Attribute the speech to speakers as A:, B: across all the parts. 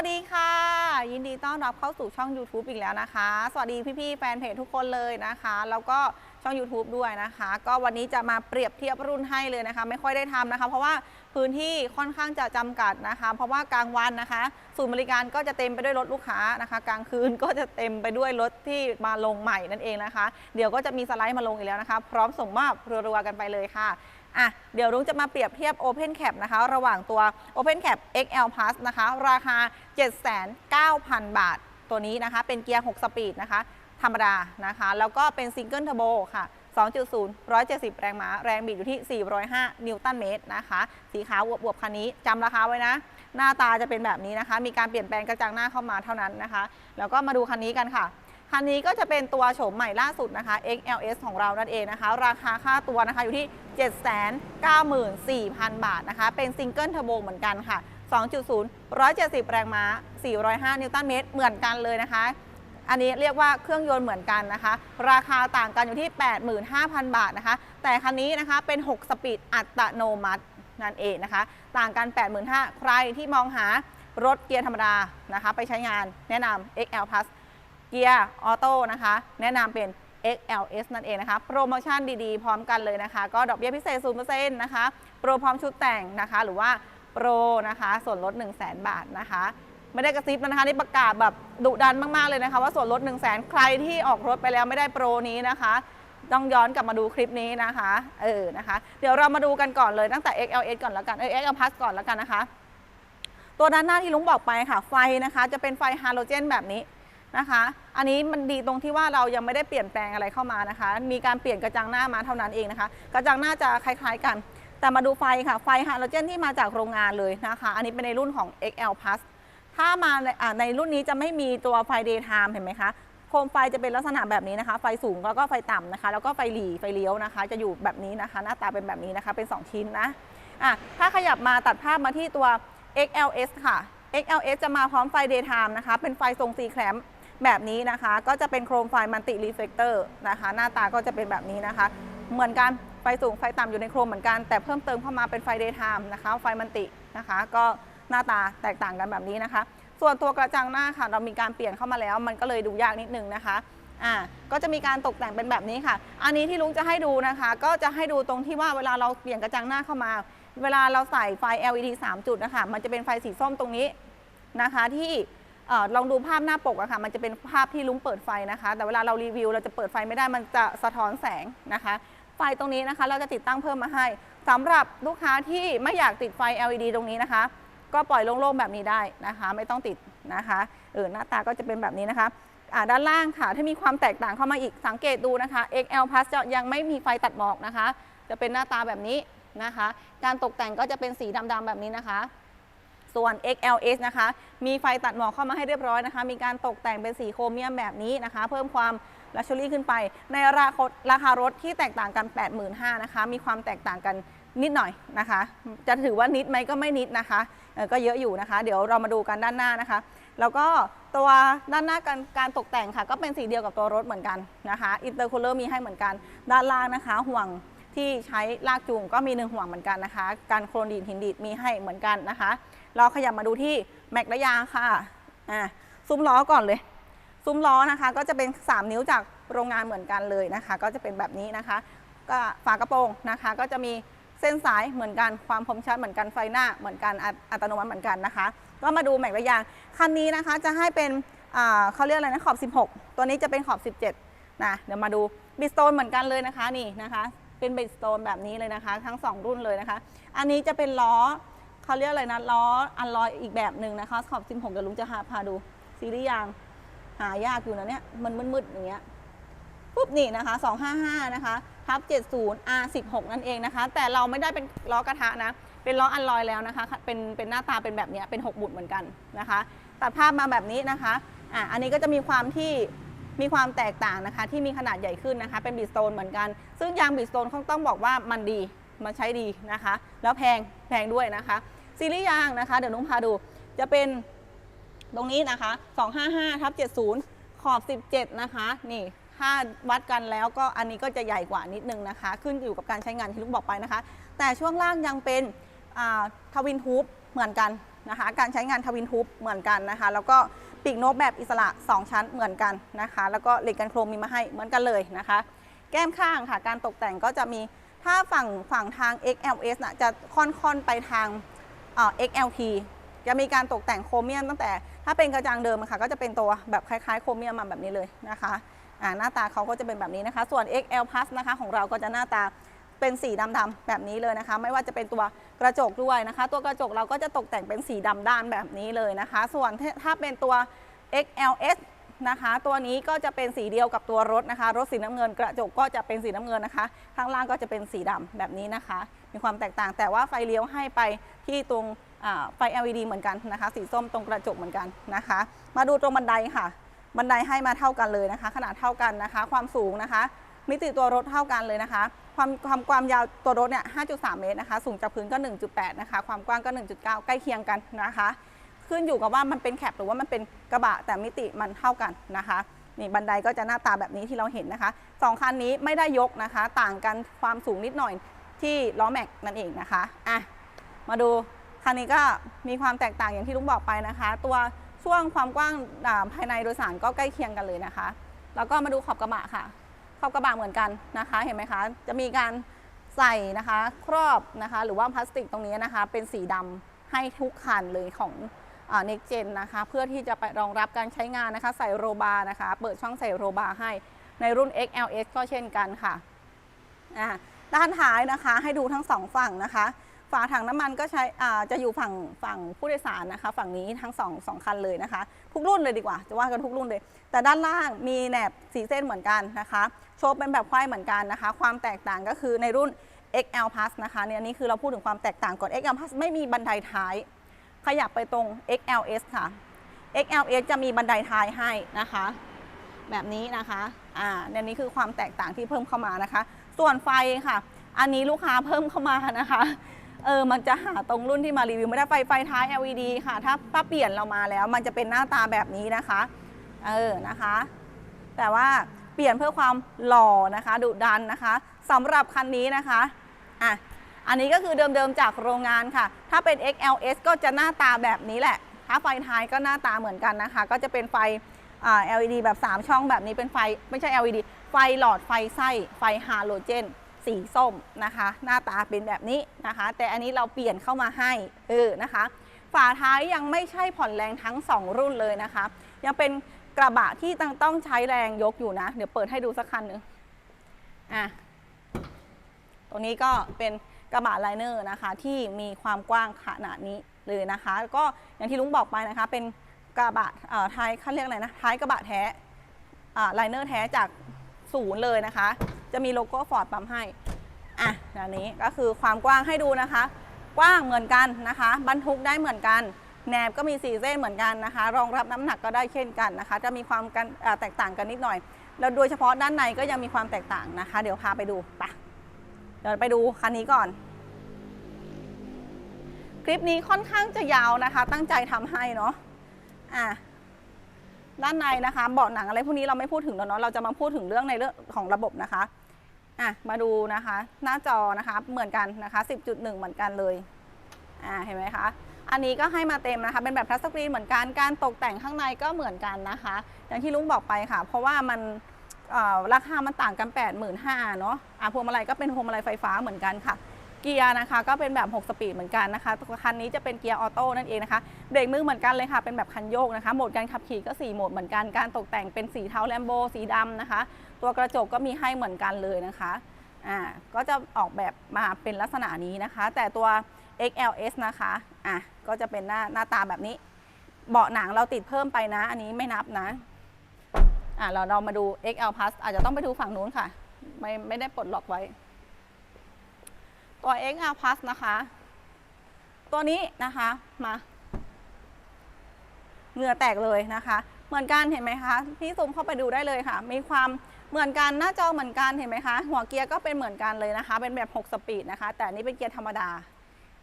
A: วัสดีค่ะ ยินดีต้อนรับเข้าสู่ช่อง YouTube อีกแล้วนะคะ สวัสดีพี่ๆแฟนเพจทุกคนเลยนะคะ แล้วก็ช่อง YouTube ด้วยนะคะ ก็วันนี้จะมาเปรียบเทียบรุ่นให้เลยนะคะ ไม่ค่อยได้ทำนะคะ เพราะว่าพื้นที่ค่อนข้างจะจำกัดนะคะ เพราะว่ากลางวันนะคะศูนย์บริการก็จะเต็มไปด้วยรถลูกค้านะคะ กลางคืนก็จะเต็มไปด้วยรถที่มาลงใหม่นั่นเองนะคะ เดี๋ยวก็จะมีสไลด์มาลงอีกแล้วนะคะ พร้อมส่งมอบรัวๆกันไปเลยค่ะ อะเดี๋ยวรุ้งจะมาเปรียบเทียบ Open Cap นะคะ ระหว่างตัว Open Cap XL Plus นะคะ ราคา 79,000 บาทตัวนี้นะคะ เป็นเกียร์ 6 สปีดนะคะ ธรรมดานะคะ แล้วก็เป็นซิงเกิลเทอร์โบค่ะ 2.0 170 แรงม้า แรงบิดอยู่ที่ 405 นิวตันเมตรนะคะ สีขาวอวบคันนี้จำราคาไว้นะ หน้าตาจะเป็นแบบนี้นะคะ มีการเปลี่ยนแปลงกระจังหน้าเข้ามาเท่านั้นนะคะ แล้วก็มาดูคันนี้กันค่ะ คันนี้ก็จะเป็นตัวโฉมใหม่ล่าสุดนะคะ XLS ของเรานั่นเองนะคะ ราคาค่าตัวนะคะอยู่ที่ 794,000 บาทนะคะ เป็นซิงเกิลเทอร์โบเหมือนกันค่ะ 2.0 170 แรงม้า 405 นิวตันเมตรเหมือนกันเลยนะคะ อันนี้เรียกว่าเครื่องยนต์เหมือนกันนะคะ ราคาต่างกันอยู่ที่ 85,000 บาทนะคะ แต่คันนี้นะคะเป็น 6 สปีดอัตโนมัตินั่นเองนะคะ ต่างกัน 85,000 ใครที่มองหารถเกียร์ธรรมดานะคะ ไปใช้งานแนะนำ XL Plus เกียร์ออโต้นะคะ แนะนำเป็น XLS นั่นเองนะคะ โปรโมชั่นดีๆ พร้อมกันเลยนะคะ ก็ดอกเบี้ยพิเศษ 0%นะคะ โปรพร้อมชุดแต่งนะคะ หรือว่าโปรนะคะ ส่วนลด 1 0 0 0 0แบาทนะคะ ไม่ได้กระซิบนะคะนี่ประกาศแบบดุดันมากๆเลยนะคะ ว่าส่วนลด 1 0 0 0 0แใครที่ออกรถไปแล้วไม่ได้โปรนี้นะคะต้องย้อนกลับมาดูคลิปนี้นะคะ เออ นะคะ เดี๋ยวเรามาดูกันก่อนเลยตั้งแต่ XLS ก่อนแล้วกัน เออ XL Plus ก่อนแล้วกันนะคะ ตัวด้านหน้าที่ลุงบอกไปค่ะ ไฟนะคะ จะเป็นไฟฮาโลเจนแบบนี้ นะคะ อันนี้มันดีตรงที่ว่าเรายังไม่ได้เปลี่ยนแปลงอะไรเข้ามานะคะ มีการเปลี่ยนกระจังหน้ามาเท่านั้นเองนะคะ กระจังหน้าจะคล้ายๆกัน แต่มาดูไฟค่ะ ไฟฮาโลเจนที่มาจากโรงงานเลยนะคะ อันนี้เป็นในรุ่นของ XL Plus ถ้ามาในในรุ่นนี้จะไม่มีตัวไฟ daytime เห็นไหมคะโคมไฟจะเป็นลักษณะแบบนี้นะคะ ไฟสูงแล้วก็ไฟต่ำนะคะ แล้วก็ไฟหลีไฟเลี้ยวนะคะ จะอยู่แบบนี้นะคะ หน้าตาเป็นแบบนี้นะคะ เป็น 2 ชิ้นนะอะถ้าขยับมาตัดภาพมาที่ตัว XLS ค่ะ XLS จะมาพร้อมไฟ daytime นะคะ เป็นไฟทรงซีแคลม แบบนี้นะคะ ก็จะเป็นโครมไฟมัลติรีเฟกเตอร์นะคะ หน้าตาก็จะเป็นแบบนี้นะคะ เหมือนกันไฟสูงไฟต่ำอยู่ในโครมเหมือนกัน แต่เพิ่มเติมเข้ามาเป็นไฟ daytime นะคะ ไฟมัลตินะคะ ก็หน้าตาแตกต่างกันแบบนี้นะคะ ส่วนตัวกระจังหน้าค่ะ เรามีการเปลี่ยนเข้ามาแล้ว มันก็เลยดูยากนิดนึงนะคะอ่าก็จะมีการตกแต่งเป็นแบบนี้ค่ะ อันนี้ที่ลุงจะให้ดูนะคะ ก็จะให้ดูตรงที่ว่าเวลาเราเปลี่ยนกระจังหน้าเข้ามา เวลาเราใส่ไฟ LED 3 จุดนะคะ มันจะเป็นไฟสีส้มตรงนี้นะคะที่ ออลองดูภาพหน้าปกอะค่ะมันจะเป็นภาพที่ลุงเปิดไฟนะคะ แต่เวลาเรารีวิว เราจะเปิดไฟไม่ได้มันจะสะท้อนแสงนะคะ ไฟตรงนี้นะคะ เราจะติดตั้งเพิ่มมาให้สำหรับลูกค้าที่ไม่อยากติดไฟ LED ตรงนี้นะคะ ก็ปล่อยโล่งๆแบบนี้ได้นะคะ ไม่ต้องติดนะคะเออหน้าตาก็จะเป็นแบบนี้นะคะด้านล่างค่ะ ถ้ามีความแตกต่างเข้ามาอีกสังเกตดูนะคะ XL Plus จะยังไม่มีไฟตัดหมอกนะคะ จะเป็นหน้าตาแบบนี้นะคะ การตกแต่งก็จะเป็นสีดำๆแบบนี้นะคะ ส่วน XLS นะคะ มีไฟตัดหมอกเข้ามาให้เรียบร้อยนะคะ มีการตกแต่งเป็นสีโครเมียมแบบนี้นะคะ เพิ่มความลักชัวรี่ขึ้นไป ในราคาราคารถที่แตกต่างกัน 85,000นะคะ มีความแตกต่างกันนิดหน่อยนะคะ จะถือว่านิดไหมก็ไม่นิดนะคะก็เยอะอยู่นะคะ เดี๋ยวเรามาดูกันด้านหน้านะคะ แล้วก็ตัวด้านหน้าการการตกแต่งค่ะ ก็เป็นสีเดียวกับตัวรถเหมือนกันนะคะ อินเตอร์คูลเลอร์มีให้เหมือนกัน ด้านล่างนะคะ ห่วง ที่ใช้ลากจูงก็มีหนึ่งห่วงเหมือนกันนะคะ การโครนดีดหินดีดมีให้เหมือนกันนะคะ เราขยับมาดูที่แม็กและยางค่ะอ่าซุ้มล้อก่อนเลย ซุ้มล้อนะคะก็จะเป็น 3 นิ้วจากโรงงานเหมือนกันเลยนะคะ ก็จะเป็นแบบนี้นะคะ ก็ฝากระโปรงนะคะ ก็จะมีเส้นสายเหมือนกันความคมชัดเหมือนกันไฟหน้าเหมือนกันอัตอัตโนมัติเหมือนกันนะคะ ก็มาดูแม็กและยางคันนี้นะคะจะให้เป็นเขาเรียกอะไรนะขอบ 16 ตัวนี้จะเป็นขอบ 17นะเดี๋ยวมาดูบิสโตนเหมือนกันเลยนะคะนี่นะคะ เป็นเบิสโตนแบบนี้เลยนะคะ ทั้ง 2 รุ่นเลยนะคะ อันนี้จะเป็นล้อเขาเรียกอะไรนะล้ออันลอยอีกแบบหนึ่งนะคะขอบ16เดี๋ยวลุงจะหาพาดูซีรีส์ยางหายากอยู่นะเนี่ยมันมืดๆอย่างเงี้ยปุ๊บนี่นะคะ 255 นะคะทับ70 R16 นั่นเองนะคะ แต่เราไม่ได้เป็นล้อกระทะนะ เป็นล้ออันลอยแล้วนะคะ เป็นเป็นหน้าตาเป็นแบบนี้เป็น 6 บุตรเหมือนกันนะคะ ตัดภาพมาแบบนี้นะคะอะอันนี้ก็จะมีความที่ มีความแตกต่างนะคะ ที่มีขนาดใหญ่ขึ้นนะคะ เป็นบิสโตนเหมือนกัน ซึ่งยางบิสโตนเขาต้องบอกว่ามันดีมันใช้ดีนะคะ แล้วแพงแพงด้วยนะคะ ซีรีส์ยางนะคะ เดี๋ยวนุ้งพาดูจะเป็นตรงนี้นะคะ 255ทับ70 ขอบ 17 นะคะ นี่ถ้าวัดกันแล้วก็อันนี้ก็จะใหญ่กว่านิดนึงนะคะ ขึ้นอยู่กับการใช้งานที่ลุงบอกไปนะคะ แต่ช่วงล่างยังเป็นทวินทูบเหมือนกันนะคะ การใช้งานทวินทูบเหมือนกันนะคะ แล้วก็ ปีกนกแบบอิสระ 2 ชั้นเหมือนกันนะคะ แล้วก็เหล็กกันโครมมีมาให้เหมือนกันเลยนะคะ แก้มข้างค่ะการตกแต่งก็จะมีถ้าฝั่งฝั่งทาง XLS นะจะค่อนๆไปทางเอ่อ XLT จะมีการตกแต่งโครเมียมตั้งแต่ ถ้าเป็นกระจังเดิมค่ะก็จะเป็นตัวแบบคล้ายๆโครเมียมมาแบบนี้เลยนะคะหน้าตาเขาก็จะเป็นแบบนี้นะคะ ส่วน XL Plus นะคะของเราก็จะหน้าตา เป็นสีดำๆแบบนี้เลยนะคะ ไม่ว่าจะเป็นตัวกระจกด้วยนะคะ ตัวกระจกเราก็จะตกแต่งเป็นสีดำด้านแบบนี้เลยนะคะ ส่วนถ้าเป็นตัว XLS นะคะ ตัวนี้ก็จะเป็นสีเดียวกับตัวรถนะคะ รถสีน้ำเงินกระจกก็จะเป็นสีน้ำเงินนะคะ ข้างล่างก็จะเป็นสีดำแบบนี้นะคะ มีความแตกต่างแต่ว่าไฟเลี้ยวให้ไปที่ตรงไฟ LED เหมือนกันนะคะ สีส้มตรงกระจกเหมือนกันนะคะ มาดูตรงบันไดค่ะ บันไดให้มาเท่ากันเลยนะคะ ขนาดเท่ากันนะคะ ความสูงนะคะ มิติตัวรถเท่ากันเลยนะคะ ความความความยาวตัวรถเนี่ย 5.3 เมตรนะคะ สูงจากพื้นก็ 1.8 นะคะ ความกว้างก็ 1.9 ใกล้เคียงกันนะคะ ขึ้นอยู่กับว่ามันเป็นแคปหรือว่ามันเป็นกระบะแต่มิติมันเท่ากันนะคะ นี่บันไดก็จะหน้าตาแบบนี้ที่เราเห็นนะคะสองคันนี้ไม่ได้ยกนะคะ ต่างกันความสูงนิดหน่อยที่ล้อแม็กนั่นเองนะคะ อะ มาดูคันนี้ก็มีความแตกต่างอย่างที่ลุงบอกไปนะคะ ตัวช่วงความกว้างภายในโดยสารก็ใกล้เคียงกันเลยนะคะ แล้วก็มาดูขอบกระบะค่ะ ขอบกระบะเหมือนกันนะคะ เห็นไหมคะ จะมีการใส่นะคะครอบนะคะหรือว่าพลาสติกตรงนี้นะคะ เป็นสีดำให้ทุกคันเลยของเน็กเจนนะคะ เพื่อที่จะไปรองรับการใช้งานนะคะ ใส่โรบาร์นะคะ เปิดช่องใส่โรบาร์ให้ในรุ่น XLS ก็เช่นกันค่ะอ่าด้านท้ายนะคะให้ดูทั้งสองฝั่งนะคะ ฝาถังน้ำมันก็ใช้อ่าจะอยู่ฝั่งฝั่งผู้โดยสารนะคะ ฝั่งนี้ทั้งสองสองคันเลยนะคะ ทุกรุ่นเลยดีกว่า จะว่ากันทุกรุ่นเลย แต่ด้านล่างมีแหนบสีเส้นเหมือนกันนะคะโชว์เป็นแบบควายเหมือนกันนะคะ ความแตกต่างก็คือในรุ่น XL Plus นะคะเนี่ยนนี้คือเราพูดถึงความแตกต่างก่อน XL Plus ไม่มีบันไดท้าย ขยับไปตรง XLS ค่ะ XLS จะมีบันไดท้ายให้นะคะ แบบนี้นะคะอ่าเนี่ยนี้คือความแตกต่างที่เพิ่มเข้ามานะคะ ส่วนไฟค่ะ อันนี้ลูกค้าเพิ่มเข้ามานะคะ เออมันจะหาตรงรุ่นที่มารีวิวไม่ได้ไฟไฟท้าย LED ค่ะ ถ้าถ้าเปลี่ยนเรามาแล้ว มันจะเป็นหน้าตาแบบนี้นะคะ เออนะคะ แต่ว่าเปลี่ยนเพื่อความหล่อนะคะดุดันนะคะสำหรับคันนี้นะคะอะอันนี้ก็คือเดิมๆจากโรงงานค่ะ ถ้าเป็น XLS ก็จะหน้าตาแบบนี้แหละ ถ้าไฟท้ายก็หน้าตาเหมือนกันนะคะ ก็จะเป็นไฟอ่า LED แบบ 3 ช่องแบบนี้เป็นไฟไม่ใช่ LED ไฟหลอดไฟไส้ไฟฮาโลเจน สีส้มนะคะ หน้าตาเป็นแบบนี้นะคะ แต่อันนี้เราเปลี่ยนเข้ามาให้เออนะคะ ฝาท้ายยังไม่ใช่ผ่อนแรงทั้ง 2 รุ่นเลยนะคะ ยังเป็นกระบะที่ต้องต้องใช้แรงยกอยู่นะ เดี๋ยวเปิดให้ดูสักคันหนึ่งอะตรงนี้ก็เป็นกระบะไลเนอร์นะคะ ที่มีความกว้างขนาดนี้เลยนะคะก็อย่างที่ลุงบอกไปนะคะ เป็นกระบะท้ายเขาเรียกอะไรนะท้ายกระบะแท้ไลเนอร์แท้จากศูนย์เลยนะคะ จะมีโลโก้ฟอร์ดปั๊มให้อะอันนี้ก็คือความกว้างให้ดูนะคะ กว้างเหมือนกันนะคะ บรรทุกได้เหมือนกัน แหนบก็มีสีเส้นเหมือนกันนะคะ รองรับน้ำหนักก็ได้เช่นกันนะคะ จะมีความกันแตกต่างกันนิดหน่อย แล้วโดยเฉพาะด้านในก็ยังมีความแตกต่างนะคะ เดี๋ยวพาไปดูไปเดี๋ยวไปดูคันนี้ก่อน คลิปนี้ค่อนข้างจะยาวนะคะ ตั้งใจทำให้เนาะอะด้านในนะคะเบาะหนังอะไรพวกนี้เราไม่พูดถึงแล้วเนาะเราจะมาพูดถึงเรื่องในเรื่องของระบบนะคะ อะมาดูนะคะ หน้าจอนะคะเหมือนกันนะคะ 10.1 เหมือนกันเลยอ่าเห็นไหมคะอันนี้ก็ให้มาเต็มนะคะ เป็นแบบทัชสกรีนเหมือนกัน การตกแต่งข้างในก็เหมือนกันนะคะ อย่างที่ลุงบอกไปค่ะ เพราะว่ามันราคามันต่างกัน 8 5 0 0 0เนาะอะพวงมาลัยก็เป็นพวงมาลัยไฟฟ้าเหมือนกันค่ะ เกียร์นะคะ ก็เป็นแบบ 6 สปีดเหมือนกันนะคะคันนี้จะเป็นเกียร์ออโต้นั่นเองนะคะเบรกมือเหมือนกันเลยค่ะเป็นแบบคันโยกนะคะโหมดการขับขี่ก็ 4 โหมดเหมือนกันการตกแต่งเป็นสีเทาแลมโบสีดำนะคะ ตัวกระจกก็มีให้เหมือนกันเลยนะคะอ่าก็จะออกแบบมาเป็นลักษณะนี้นะคะ แต่ตัว XLS นะคะอะก็จะเป็นหน้าหน้าตาแบบนี้ เบาะหนังเราติดเพิ่มไปนะ อันนี้ไม่นับนะอะเราเรามาดู XL Plus อาจจะต้องไปดูฝั่งนู้นค่ะ ไม่ไม่ได้ปลดล็อกไว้ ตัว XL Plus นะคะ ตัวนี้นะคะมาเหงื่อแตกเลยนะคะ เหมือนกันเห็นไหมคะพี่ซูมเข้าไปดูได้เลยค่ะ มีความเหมือนกันหน้าจอเหมือนกันเห็นไหมคะ หัวเกียร์ก็เป็นเหมือนกันเลยนะคะ เป็นแบบ 6 สปีดนะคะ แต่นี้เป็นเกียร์ธรรมดา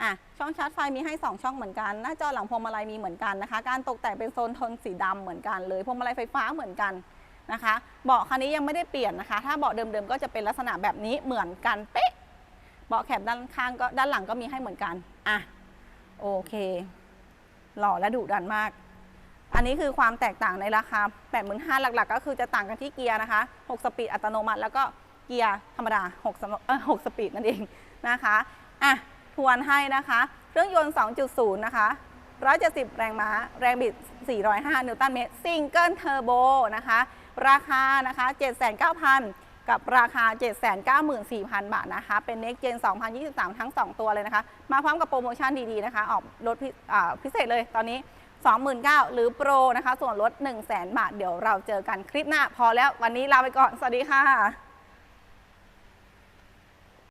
A: อะช่องชาร์จไฟมีให้ 2 ช่องเหมือนกัน หน้าจอหลังพวงมาลัยมีเหมือนกันนะคะ การตกแต่งเป็นโซนโทนสีดำเหมือนกันเลยพวงมาลัยไฟฟ้าเหมือนกันนะคะ เบาะคันนี้ยังไม่ได้เปลี่ยนนะคะ ถ้าเบาะเดิมๆก็จะเป็นลักษณะแบบนี้เหมือนกันเป๊ะ เบาะแคบด้านข้างก็ด้านหลังก็มีให้เหมือนกัน อะ โอเค หล่อและดุดันมาก อันนี้คือความแตกต่างในราคา 85,000 หลัก ๆ ก็คือจะต่างกันที่เกียร์นะคะ 6 สปีดอัตโนมัติ แล้วก็เกียร์ธรรมดา6สเอ่อ6สปีดนั่นเองนะคะ อะ ทวนให้นะคะ เครื่องยนต์ 2.0 นะคะ 170 แรงม้า แรงบิด 405 นิวตันเมตร ซิงเกิลเทอร์โบนะคะ ราคานะคะ 79,000 กับราคา 794,000 บาทนะคะ เป็น Next Gen 2023 ทั้ง 2 ตัวเลยนะคะ มาพร้อมกับโปรโมชั่นดีๆนะคะ ออกลดพิอ่าพิเศษเลยตอนนี้ 29,000หรือโปรนะคะ ส่วนลด100,000 บาท เดี๋ยวเราเจอกันคลิปหน้า พอแล้ววันนี้ลาไปก่อน สวัสดีค่ะ